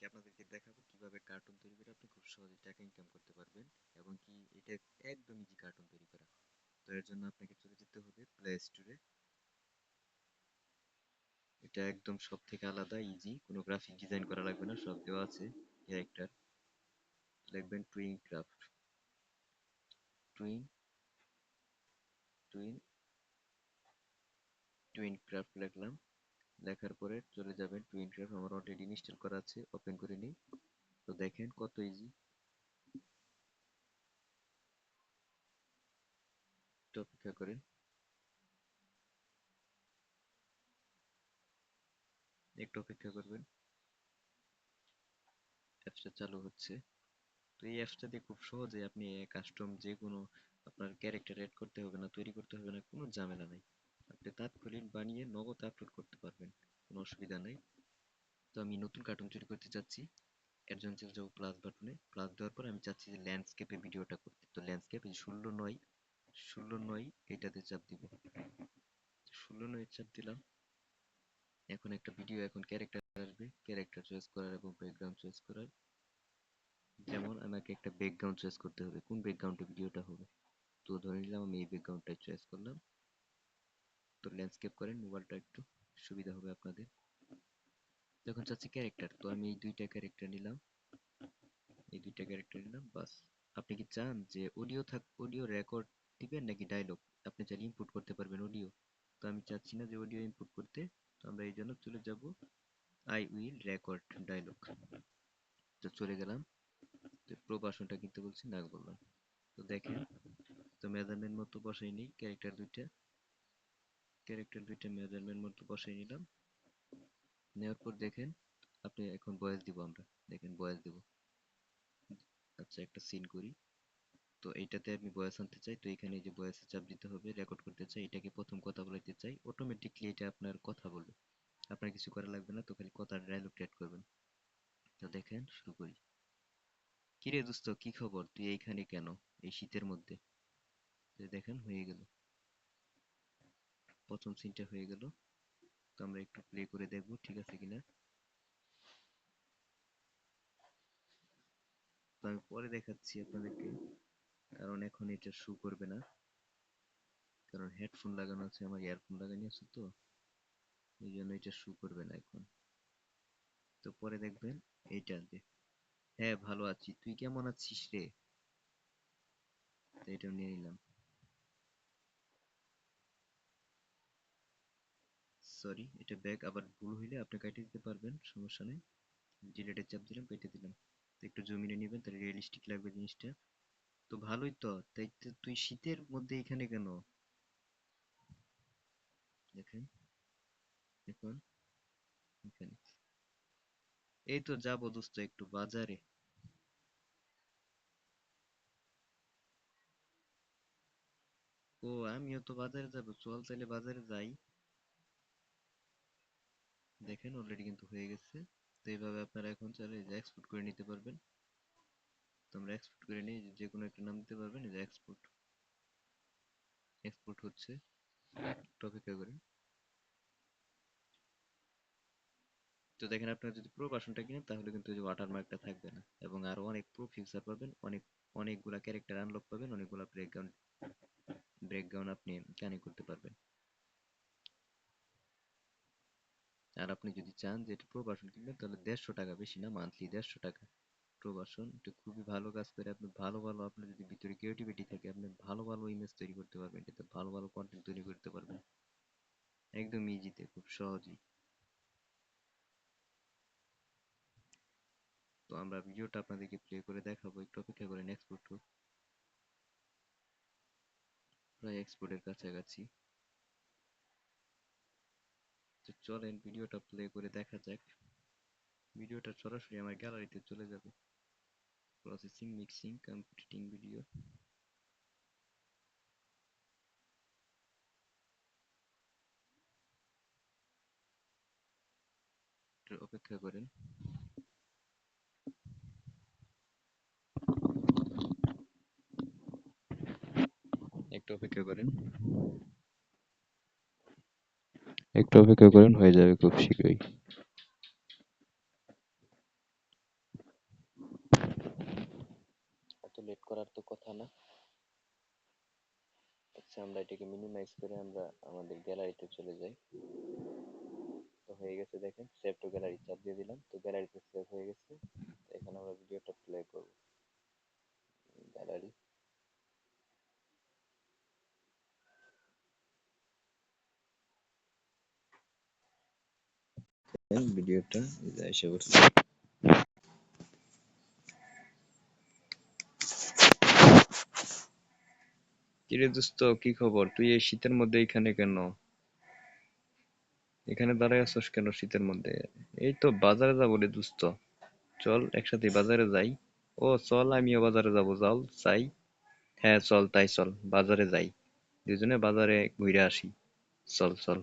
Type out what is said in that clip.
আজকে আপনাদেরকে দেখাবো? কীভাবে কার্টুন তৈরি করে আপনি খুব সহজে টাকা ইনকাম করতে পারবেন এবং কি এটা একদম ইজি কার্টুন তৈরি করা। তো এর জন্য আপনাকে চলে যেতে হবে প্লে স্টোরে এটা একদম সব থেকে আলাদা ইজি কোনো গ্রাফিক ডিজাইন করা লাগবে না, সব দেওয়া আছে ক্যারেক্টার লিখবেন twin craft twin twin twin craft লিখলাম। লেখার পরে চলে যাবেন টুইন ক্রাফট আমার অলরেডি ইনস্টল করা আছে ওপেন করে নিই। তো দেখেন কত ইজি অপেক্ষা করেন। একটু অপেক্ষা করবেন। অ্যাপসটা চালু হচ্ছে। তো এই অ্যাপসটা দিয়ে খুব সহজে আপনি কাস্টম যে কোনো আপনার ক্যারেক্টার এড করতে হবে না, তৈরি করতে হবে না, কোনো ঝামেলা নাই। আপনি তাৎক্ষণিক বানিয়ে নগদ আপলোড করতে পারবেন, কোনো অসুবিধা নেই। তো আমি নতুন কার্টুন তৈরি করতে চাচ্ছি এর জন্য যাব প্লাস বাটনে প্লাস দেওয়ার পর আমি চাচ্ছি যে ল্যান্ডস্কেপে ভিডিওটা করতে। তো ল্যান্ডস্কেপ ষোলো নয় ষোলো নয় এটাতে চাপ দিব। ষোলো নয় চাপ দিলাম। এখন একটা ভিডিও এখন ক্যারেক্টার আসবে। ক্যারেক্টার চয়েস করার এবং ব্যাকগ্রাউন্ড চয়েস করার। যেমন আমাকে একটা ব্যাকগ্রাউন্ড চয়েস করতে হবে। কোন ব্যাকগ্রাউন্ডে ভিডিওটা হবে? তো ধরে নিলাম আমি এই ব্যাকগ্রাউন্ডটাই চয়েস করলাম। তো ল্যান্ডস্কেপ করেন মোবাইলটা একটু সুবিধা হবে আপনাদের। যখন চাচ্ছি ক্যারেক্টার তো আমি এই দুইটা ক্যারেক্টার নিলাম। এই দুইটা ক্যারেক্টার নিলাম, বাস। আপনি কি চান যে অডিও থাক অডিও রেকর্ড দিবেন নাকি ডায়লগ আপনি চাইলে ইনপুট করতে পারবেন অডিও তো আমি চাচ্ছি না যে অডিও ইনপুট করতে, তো আমরা এই জন্য চলে যাব। আই উইল রেকর্ড ডায়লগ তো চলে গেলাম। তো প্রবাসনটা কিন্তু বলছি না বললাম তো দেখেন, তো মেজারমেন্ট মতো বসাই নিই ক্যারেক্টার দুইটা। ক্যারেক্টার দুইটা মেজারমেন্ট মতো বসাই নিলাম। নেওয়ার পর দেখেন, আপনি এখন বয়স দিব আমরা। দেখেন বয়স দিব। আচ্ছা একটা সিন করি। তো এইটাতে আমি বয়স আনতে চাই। তো এখানে যে বয়সে চাপ দিতে হবে রেকর্ড করতে চাই, এটাকে প্রথম কথা বলাইতে চাই। অটোমেটিকলি এটা আপনার কথা বলবে। আপনার কিছু করা লাগবে না, তো খালি কথার ডায়লগ অ্যাড করবেন। তো দেখেন, শুরু করি। কিরে দোস্ত, কি খবর? তুই এইখানে কেন? এই শীতের মধ্যে? দেখেন, হয়ে গেল। প্রথম সিনটা হয়ে গেল। তো আমরা একটু প্লে করে দেখব, ঠিক আছে কিনা? তো আমি পরে দেখাচ্ছি আপনাদেরকে, কারণ এখন এটা শু করবে না। কারণ হেডফোন লাগানো আছে, আমার ইয়ারফোন লাগানো আছে তো। এই জন্য এটা শু করবে না এখন। তো পরে দেখবেন এইটা যে হ্যাঁ ভালো আছি। তুই কেমন আছিস রে? এটা নিয়ে নিলাম। সরি এটা ব্যাক আবার ভুল হইলে আপনি কেটে দিতে পারবেন, সমস্যা নেই। ডিলেটের চাপ দিলাম, কেটে দিলাম। তো একটু জমিনে নেবেন, তাহলে রিয়েলিস্টিক লাগবে জিনিসটা। তো ভালোই তো, তাই তুই শীতের মধ্যে এখানে কেন? দেখেন এখন এখানে। এই তো যাব দোস্ত একটু বাজারে। ও, আমিও তো বাজারে যাব, চল তাহলে বাজারে যাই। দেখেন অলরেডি কিন্তু হয়ে গেছে। তো এইভাবে আপনারা এখন চাইলে যে এক্সপোর্ট করে নিতে পারবেন। তো আমরা এক্সপোর্ট করে নিই যে কোনো একটা নাম দিতে পারবেন যে এক্সপোর্ট এক্সপোর্ট হচ্ছে। অপেক্ষা করেন। তো দেখেন, আপনারা যদি প্রো ভার্সনটা কিনেন, তাহলে কিন্তু যে ওয়াটারমার্কটা থাকবে না। এবং আরও অনেক প্রো ফিচার পাবেন, অনেক, অনেকগুলা ক্যারেক্টার আনলক পাবেন, অনেকগুলা ব্রেকগ্রাউন্ড ব্রেকগ্রাউন্ড আপনি কানেক্ট করতে পারবেন। আর আপনি যদি চান যে এটা প্রো ভার্সন কিনবেন, তাহলে দেড়শো টাকা বেশি না মান্থলি দেড়শো টাকা। প্রো ভার্সন এটা খুবই ভালো কাজ করে। আপনি ভালো ভালো আপনার যদি ভিতরে ক্রিয়েটিভিটি থাকে, আপনি ভালো ভালো ইমেজ তৈরি করতে পারবেন, এটাতে ভালো ভালো কন্টেন্ট তৈরি করতে পারবেন। একদম ইজিতে খুব সহজেই। তো আমরা ভিডিওটা আপনাদেরকে প্লে করে দেখাবো, একটু অপেক্ষা করেন এক্সপোর্ট হোক। প্রায় এক্সপোর্টের কাছাকাছি তো চলেন ভিডিওটা প্লে করে দেখা যাক। ভিডিওটা সরাসরি আমার গ্যালারিতে চলে যাবে। প্রসেসিং মিক্সিং কম্পিউটিং ভিডিও অপেক্ষা করেন। একটু অপেক্ষা করেন। একটু অপেক্ষা করেন, হয়ে যাবে খুব শীঘ্রই। লেট করার তো কথা না। আচ্ছা আমরা এটাকে মিনিমাইজ করে আমরা আমাদের গ্যালারিতে চলে যাই। তো হয়ে গেছে দেখেন সেভ টু গ্যালারি ভিডিওটা এসে পড়ছে কিরে দোস্ত, কি খবর? তুই এই শীতের মধ্যে এখানে কেন? এখানে দাঁড়ায় আছিস কেন শীতের মধ্যে? এই তো বাজারে যাব রে দোস্ত। চল, একসাথে বাজারে যাই। ও, চল, আমিও বাজারে যাব। চল, যাই। হ্যাঁ চল, তাই চল। বাজারে যাই। দুজনে বাজারে ঘুরে আসি। চল চল।